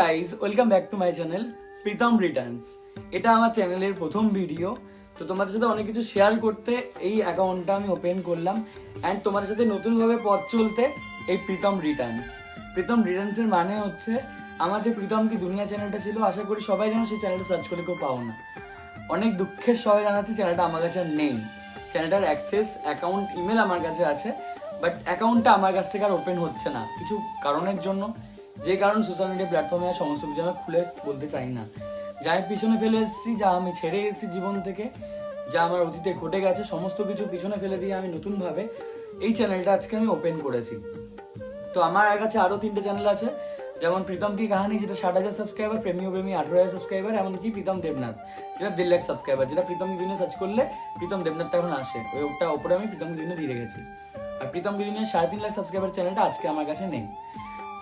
Guys welcome back to my channel Pritam returns এটা আমার চ্যানেলের প্রথম ভিডিও তো তোমাদের সাথে অনেক কিছু শেয়ার করতে এই অ্যাকাউন্টটা আমি ওপেন করলাম। অ্যান্ড তোমাদের সাথে নতুনভাবে পথ চলতে এই প্রীতম রিটার্নস প্রীতম রিটার্নসের মানে হচ্ছে, আমার যে প্রীতম কি দুনিয়া চ্যানেলটা ছিল, আশা করি সবাই যেন সেই চ্যানেলটা সার্চ করে কেউ পাও না। অনেক দুঃখের সবাই জানাচ্ছি চ্যানেলটা আমার কাছে নেই। চ্যানেলটার অ্যাক্সেস অ্যাকাউন্ট ইমেল আমার কাছে আছে। বাট অ্যাকাউন্টটা আমার কাছ থেকে আর ওপেন হচ্ছে না। কিছু কারণের জন্য যে কারণ সোশ্যাল মিডিয়া প্ল্যাটফর্মে সমস্ত কিছু আমি খুলে বলতে চাই না। যা আমি পিছনে ফেলে এসেছি, যা আমি ছেড়ে এসেছি জীবন থেকে, যা আমার অতীতে ঘটে গেছে, সমস্ত কিছু পিছনে ফেলে দিয়ে আমি নতুনভাবে এই চ্যানেলটা আজকে আমি ওপেন করেছি। তো আমার কাছে আরও তিনটে চ্যানেল আছে, যেমন প্রীতম কি কাহানি, যেটা ষাট হাজার সাবস্ক্রাইবার প্রেমীয় প্রেমী আঠারো হাজার সাবস্ক্রাইবার এমনকি প্রীতম দেবনাথ, যেটা দেড় লাখ সাবস্ক্রাইবার যেটা প্রীতম গিরিনে সার্চ করলে প্রীতম দেবনাথটা এখন আসে। ওই ওটা ওপরে আমি প্রীতম গিরিনে দিয়ে রেখেছি। আর প্রীতম গিরিনের সাড়ে তিন লাখ সাবস্ক্রাইবার চ্যানেলটা আজকে আমার কাছে নেই।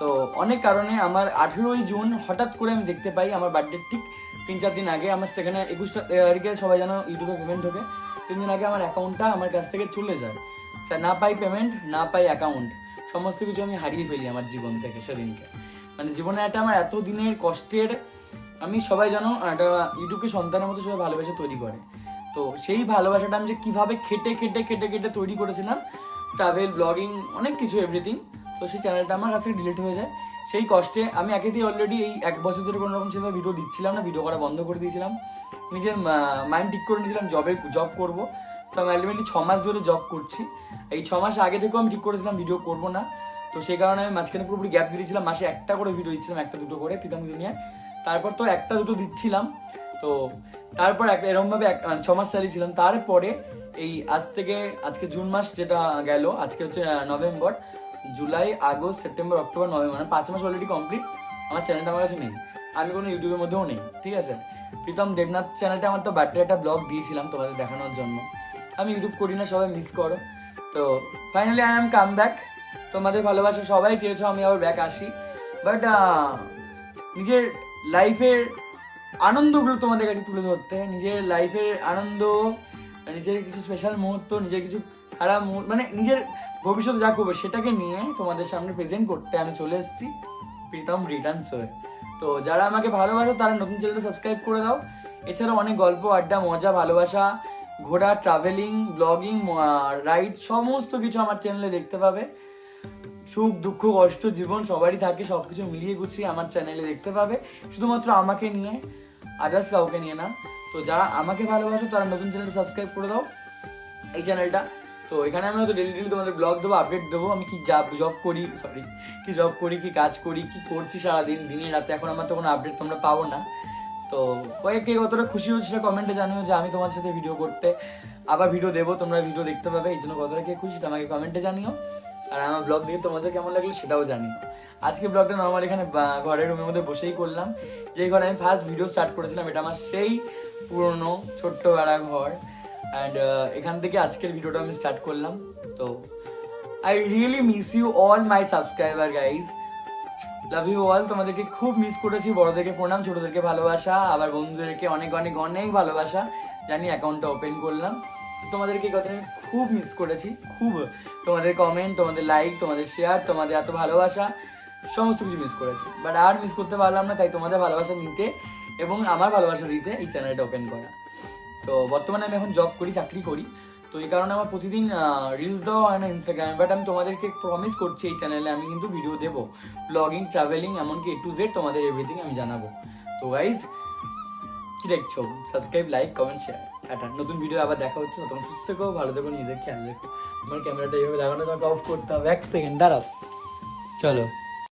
তো অনেক কারণে আমার আঠেরোই জুন হঠাৎ করে আমি দেখতে পাই আমার বার্থডে ঠিক তিন চার দিন আগে আমার সেখানে একুশটা তারিখে সবাই যেন ইউটিউবে পেমেন্ট ঢোকে। তিন দিন আগে আমার অ্যাকাউন্টটা আমার কাছ থেকে চলে যায়। স্যার না পাই পেমেন্ট না পাই অ্যাকাউন্ট সমস্ত কিছু আমি হারিয়ে ফেলি আমার জীবন থেকে সেদিনকে। মানে জীবনে একটা আমার এত দিনের কষ্টের, আমি সবাই যেন একটা ইউটিউবকে সন্তানের মতো সবাই ভালোবেসে তৈরি করে। তো সেই ভালোবাসাটা আমি যে কীভাবে খেটে খেটে খেটে খেটে তৈরি করেছিলাম ট্রাভেল ব্লগিং অনেক কিছু এভরিথিং তো সেই চ্যানেলটা আমার কাছে ডিলিট হয়ে যায়। সেই কষ্টে আমি একে দিয়ে অলরেডি এই এক বছর ধরে কোনো রকম সেভাবে ভিডিও দিচ্ছিলাম না ভিডিও করা বন্ধ করে দিয়েছিলাম। নিজের মাইন্ড ঠিক করে নিয়েছিলাম জবে জব করব। তো আমি আলটিমেটলি ছ মাস ধরে জব করছি। এই ছ মাস আগে থেকেও আমি ঠিক করেছিলাম ভিডিও করব না। তো সেই কারণে আমি মাঝখানে পুরোপুরি গ্যাপ দিয়েছিলাম, মাসে একটা করে ভিডিও দিচ্ছিলাম, একটা দুটো করে প্রীতম দুনিয়ায় তারপর তো একটা দুটো দিচ্ছিলাম। তো তারপর একটা এরকমভাবে এক- মানে ছ মাস চালিয়েছিলাম। তারপরে এই আজ থেকে, আজকে জুন মাস যেটা গেল, আজকে হচ্ছে November. July, August, September, October, November মানে পাঁচ মাস অলরেডি কমপ্লিট আমার চ্যানেলটা আমার কাছে নেই। আমি কোনো ইউটিউবের মধ্যেও নেই, ঠিক আছে? প্রীতম দেবনাথ চ্যানেলটা আমার তো বার্থডে একটা ব্লগ দিয়েছিলাম তোমাদের দেখানোর জন্য। আমি ইউটিউব করি না, সবাই মিস করো। তো finally I am come back তোমাদের ভালোবাসা সবাই চেয়েছো আমি আবার ব্যাক আসি। বাট নিজের লাইফের আনন্দগুলো তোমাদের কাছে তুলে ধরতে, নিজের লাইফের আনন্দ, নিজের কিছু স্পেশাল মুহূর্ত, নিজের কিছু মুহূর্ত মানে নিজের ভবিষ্যৎ যা করবে সেটাকে নিয়ে তোমাদের সামনে প্রেজেন্ট করতে আমি চলে এসেছি প্রীতম রিটার্নস হয়ে। তো যারা আমাকে ভালোবাসো তারা নতুন চ্যানেলটা সাবস্ক্রাইব করে দাও। এছাড়াও অনেক গল্প, আড্ডা, মজা, ভালোবাসা, ঘোরা ট্রাভেলিং ব্লগিং রাইড সমস্ত কিছু আমার চ্যানেলে দেখতে পাবে। সুখ, দুঃখ, কষ্ট, জীবন সবারই থাকে সব কিছু মিলিয়ে গুছিয়ে আমার চ্যানেলে দেখতে পাবে। শুধুমাত্র আমাকে নিয়ে আদার্স কাউকে নিয়ে না। তো যারা আমাকে ভালোবাসো তারা নতুন চ্যানেলটা সাবস্ক্রাইব করে দাও। এই চ্যানেলটা তো এখানে আমি হয়তো ডেলি ডেলি তোমাদের ব্লগ দেবো আপডেট দেবো, আমি কি জব করি সরি কি জব করি, কি কাজ করি, কি করছি সারাদিন দিনে রাতে, এখন আমার তো কোনো আপডেট তোমরা পাবো না। তো কয়েক কতটা খুশি হচ্ছে সেটা কমেন্টে জানিও যে আমি তোমার সাথে ভিডিও করতে আবার ভিডিও দেবো, তোমরা ভিডিও দেখতে পাবে, এই জন্য কতটা কে খুশি আমাকে কমেন্টে জানিও। আর আমার ব্লগ দেখে তোমাদের কেমন লাগল সেটাও জানিও। আজকে ব্লগটা নর্মাল এখানে ঘরের রুমের মধ্যে বসেই করলাম। যেই ঘরে আমি ফার্স্ট ভিডিও স্টার্ট করেছিলাম, এটা আমার সেই পুরনো ছোট্ট বেড়া ঘর। অ্যান্ড এখান থেকে আজকের ভিডিওটা আমি স্টার্ট করলাম। তো I really miss you all my subscriber guys love you all তোমাদেরকে খুব মিস করেছি। বড়দেরকে প্রণাম, ছোটদেরকে ভালোবাসা, আবার বন্ধুদেরকে অনেক অনেক অনেক ভালোবাসা। জানি অ্যাকাউন্টটা ওপেন করলাম। তোমাদেরকে কথা আমি খুব মিস করেছি। খুব, তোমাদের কমেন্ট তোমাদের লাইক তোমাদের শেয়ার তোমাদের এত ভালোবাসা, সমস্ত কিছু মিস করেছি। বাট আর মিস করতে পারলাম না, তাই তোমাদের ভালোবাসা নিতে এবং আমার ভালোবাসা দিতে এই চ্যানেলটা ওপেন করা। তো বর্তমানে আমি এখন জব করি, চাকরি করি। তো এই কারণে আমার প্রতিদিন রিলস দেওয়া হয় না ইনস্টাগ্রামে বাট আমি তোমাদেরকে প্রমিস করছি এই চ্যানেলে আমি কিন্তু ভিডিও দেবো। ব্লগিং ট্রাভেলিং এমনকি এ টু জেড তোমাদের এভরিথিং আমি জানাব। তো গাইজ কি দেখছ? সাবস্ক্রাইব লাইক কমেন্ট শেয়ার একটা নতুন ভিডিও আবার দেখা হচ্ছে। তোমার সুস্থ থেকো, ভালো থেকো নিজেদের খেয়াল রেখো। আমার ক্যামেরাটা এইভাবে লাগানো, তোমাকে অফ করতে হবে। এক সেকেন্ড দাঁড়াও। চলো।